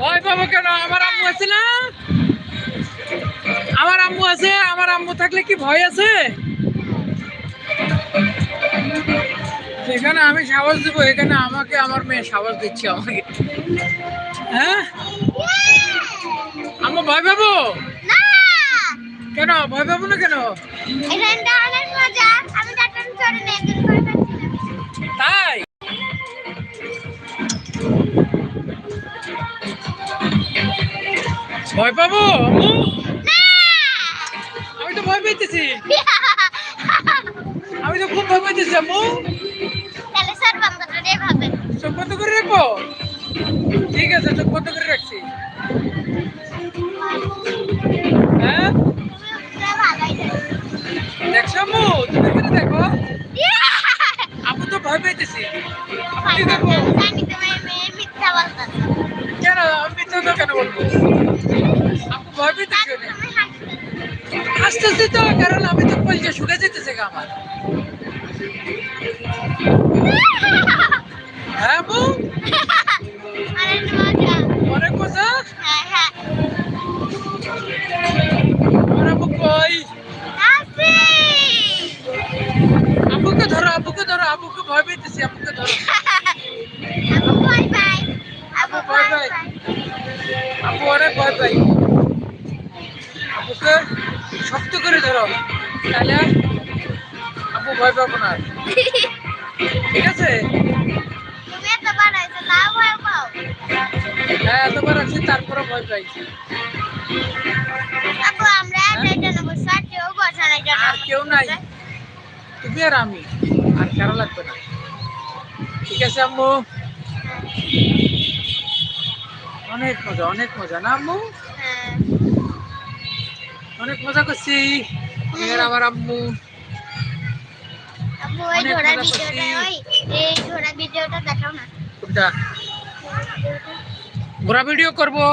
ভয় পাবো কেন? আমার আম্মু আছে আমার আম্মু আছে, আমার আম্মু থাকলে কি ভয় আছে? সেখানে আমি সাহস দিব, এখানে আমাকে, আমার মেয়ে সাহস দিচ্ছে আমাকে। হ্যাঁ? আম্মু ভয় পাবো? না! কেন? ভয় পাবো না কেন? আমি তাই? ভয় পাবো? আমি তো ভয় পাইতেছি। আমি তো খুব ভয় পাইতেছি আম্মু। তাহলে স্যার বন্ধ করে ভাবে চোখ বন্ধ করে রাখব? ঠিক আছে চোখ বন্ধ করে রাখছি। কি আমি তো কেন বলব? আপু ভয় অনেক। হাসতেছি তো, কারণ আমি তো কলজা শুকে যেতেছে আমার। আপুকে ভয় পেতেছি আপুকে ধরো। বাই আপু Bye বাই bye. বাই আপু অনেক ভয় পাই আপুকে শক্ত করে ধরো তাহলে আপু ভয় পাবো না। ঠিক আছে? ভয় হ্যাঁ এতবার আছি তারপরে ভয় পাই। নাই জন্য আর কেউ নাই। তুমি আর আমি। আর কারও লাগবে না? ঠিক আছে আম্মু। অনেক মজা অনেক মজা না আম্মু? হ্যাঁ। অনেক মজা করছি। আমি আর আমার আম্মু। আপু ওই ঘোড়া ভিডিওটা ওই এই ঘোড়া ভিডিওটা দেখাও না। কোনটা? ঘোরা ভিডিও করব।